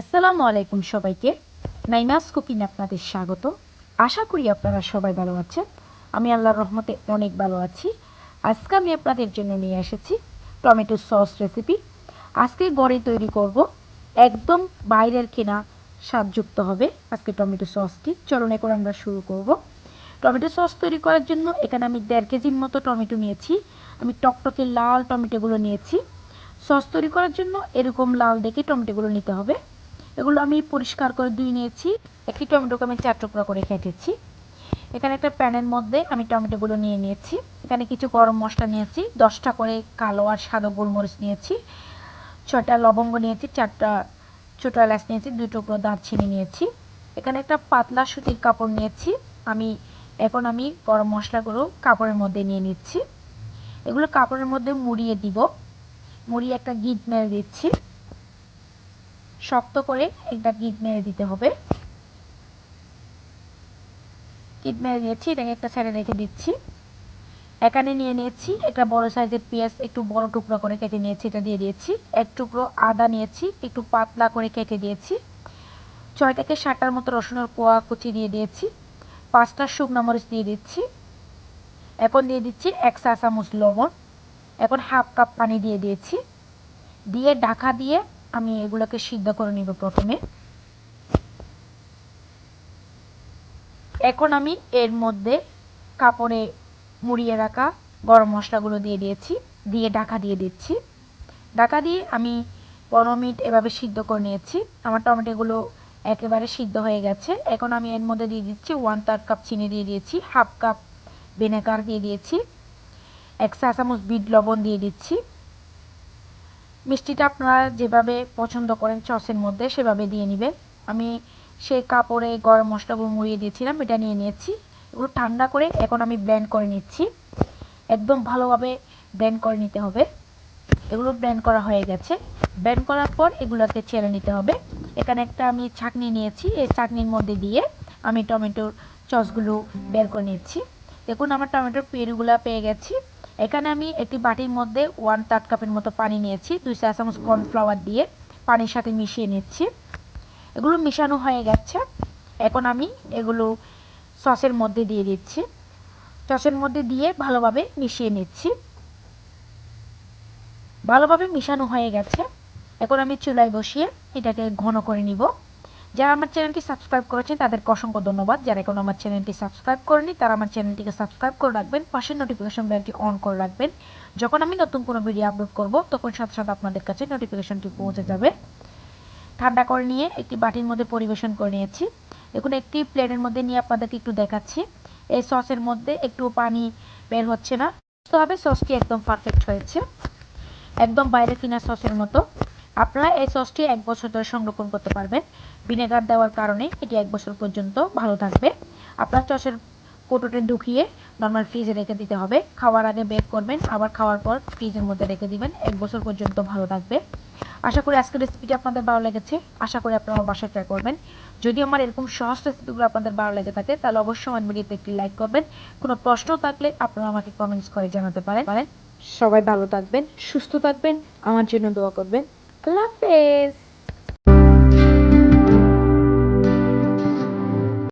আসসালামু আলাইকুম সবাইকে। নাইমাস কুকিং আপনাদের স্বাগত। আশা করি আপনারা সবাই ভালো আছেন। আমি আল্লাহর রহমতে অনেক ভালো আছি। আজকে আমি আপনাদের জন্য নিয়ে এসেছি টমেটো সস রেসিপি আজকে গড়ে তৈরি করব একদম বাইরের কেনা স্বাদযুক্ত হবে আজকে টমেটো সসটি। চলুন এখন আমরা শুরু করব। টমেটো সস তৈরি করার জন্য এখানে আমি দেড় কেজির মতো টমেটো নিয়েছি। আমি টকটকে লাল টমেটোগুলো নিয়েছি। সস তৈরি করার জন্য এরকম লাল দেখে টমেটোগুলো নিতে হবে। এগুলো আমি পরিষ্কার করে ধুয়ে নিয়েছি। একটি টমেটোকে আমি চার টুকরা করে কেটেছি। এখানে একটা প্যানের মধ্যে আমি টমেটোগুলো নিয়ে নিয়েছি। এখানে কিছু গরম মশলা নিয়েছি, দশটা করে কালো আর সাদা গোলমরিচ নিয়েছি ছটা লবঙ্গ নিয়েছি, চারটা ছোটো এলাচ নিয়েছি, দুই টুকরো দারচিনি নিয়েছি। এখানে একটা পাতলা সুতির কাপড় নিয়েছি। আমি, এখন আমি গরম মশলাগুলো কাপড়ের মধ্যে নিয়ে নিচ্ছি। এগুলো কাপড়ের মধ্যে মুড়িয়ে দিব। মুড়িয়ে একটা গিট মেরে দিচ্ছি। শক্ত করে একটা গিট মেরে দিতে হবে। গিট মেরে দিয়েছি, এটাকে একটা সাইডে রেখে দিচ্ছি। এখানে নিয়ে নিয়েছি একটা বড় সাইজের পেঁয়াজ, একটু বড় টুকরো করে কেটে নিয়েছি, এটা দিয়ে দিয়েছি। এক টুকরো আদা নিয়েছি, একটু পাতলা করে কেটে দিয়েছি। ছয় থেকে সাতটার মতো রসুনের কোয়া কুচি দিয়ে দিয়েছি। পাঁচটা শুকনো মরিচ দিয়ে দিচ্ছি। এখন দিয়ে দিচ্ছি এক চা চামচ লবণ। এখন হাফ কাপ পানি দিয়ে দিয়েছি। দিয়ে ঢাকা দিয়ে আমি এগুলোকে সিদ্ধ করে নিব প্রথমে। এখন আমি এর মধ্যে কাপড়ে মুড়িয়ে রাখা গরম মশলাগুলো দিয়ে দিয়েছি, দিয়ে ঢাকা দিয়ে দিচ্ছি। ঢাকা দিয়ে আমি পনেরো মিনিট এভাবে সিদ্ধ করে নিয়েছি। আমার টমেটোগুলো একেবারে সিদ্ধ হয়ে গেছে। এখন আমি এর মধ্যে দিয়ে দিচ্ছি ওয়ান থার্ড কাপ চিনি দিয়ে দিয়েছি হাফ কাপ ভিনেগার দিয়ে দিয়েছি, এক চা চামচ বিট লবণ দিয়ে দিচ্ছি। মিষ্টিটা আপনারা যেভাবে পছন্দ করেন সসের মধ্যে, সেভাবে দিয়ে নেবেন। আমি সেই কাপড়ে গরম মশলাগুলো মুড়িয়ে দিয়েছিলাম, এটা নিয়ে নিয়েছি। এগুলো ঠান্ডা করে এখন আমি ব্লেন্ড করে নিচ্ছি। একদম ভালোভাবে ব্লেন্ড করে নিতে হবে। এগুলো ব্লেন্ড করা হয়ে গেছে। ব্লেন্ড করার পর এগুলোকে ছেড়ে নিতে হবে। এখানে একটা আমি ছাঁকনি নিয়েছি। এই ছাঁকনির মধ্যে দিয়ে আমি টমেটোর সসগুলো বের করে নিচ্ছি। দেখুন, আমার টমেটোর পেরুগুলো পেয়ে গেছি। এখানে আমি একটি বাটির মধ্যে ওয়ান থার্ড কাপের মতো পানি নিয়েছি, দুই চা চামচ কর্নফ্লাওয়ার দিয়ে পানির সাথে মিশিয়ে নিচ্ছি। এগুলো মিশানো হয়ে গেছে। এখন আমি এগুলো সসের মধ্যে দিয়ে দিচ্ছি। সসের মধ্যে দিয়ে ভালোভাবে মিশিয়ে নিচ্ছি। ভালোভাবে মিশানো হয়ে গেছে। এখন আমি চুলায় বসিয়ে এটাকে ঘন করে নিব। যারা আমার চ্যানেলটি সাবস্ক্রাইব করেছেন, তাদেরকে অসংখ্য ধন্যবাদ। যারা এখন আমার চ্যানেলটি সাবস্ক্রাইব করেনি তারা আমার চ্যানেলটিকে সাবস্ক্রাইব করে রাখবেন, পাশের নোটিফিকেশন বেলটি অন করে রাখবেন। যখন আমি নতুন কোনো ভিডিও আপলোড করব, তখন সাথে সাথে আপনাদের কাছে নোটিফিকেশনটি পৌঁছে যাবে। ঠান্ডা করে নিয়ে একটি বাটির মধ্যে পরিবেশন করে নিয়েছি। দেখুন, একটি প্লেটের মধ্যে নিয়ে আপনাদেরকে একটু দেখাচ্ছি। এই সসের মধ্যে একটু পানি বের হচ্ছে না। হবে সসটি একদম পারফেক্ট হয়েছে। একদম বাইরে কিনা সসের মতো। আপনারা এই সসটি এক বছর ধরে সংরক্ষণ করতে পারবেন। ভিনেগার দেওয়ার কারণে এটি এক বছর পর্যন্ত ভালো থাকবে। আপনার সসের কোটোতে ঢুকিয়ে নর্মাল ফ্রিজে রেখে দিতে হবে। খাওয়ার আগে বেক করবেন, আবার খাওয়ার পর ফ্রিজের মধ্যে রেখে দিবেন। এক বছর পর্যন্ত ভালো থাকবে। আশা করি আজকের রেসিপিটি আপনাদের ভালো লেগেছে। আশা করি আপনারা আমার বাসায় ট্রাই করবেন। যদি আমার এরকম সহজ রেসিপিগুলো আপনাদের ভালো লেগে থাকে, তাহলে অবশ্যই আমার ভিডিওতে একটি লাইক করবেন। কোনো প্রশ্ন থাকলে আপনারা আমাকে কমেন্টস করে জানাতে পারেন। সবাই ভালো থাকবেন, সুস্থ থাকবেন, আমার জন্য দোয়া করবেন। clases.